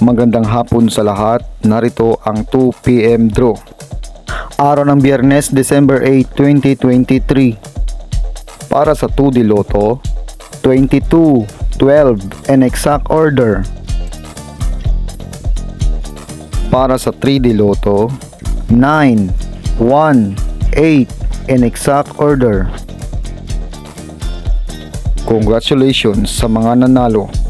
Magandang hapon sa lahat. Narito ang 2pm draw. Araw ng Biyernes, December 8, 2023. Para sa 2D Lotto, 22, 12 and exact order. Para sa 3D Lotto, 9, 1, 8 in exact order. Congratulations sa mga nanalo.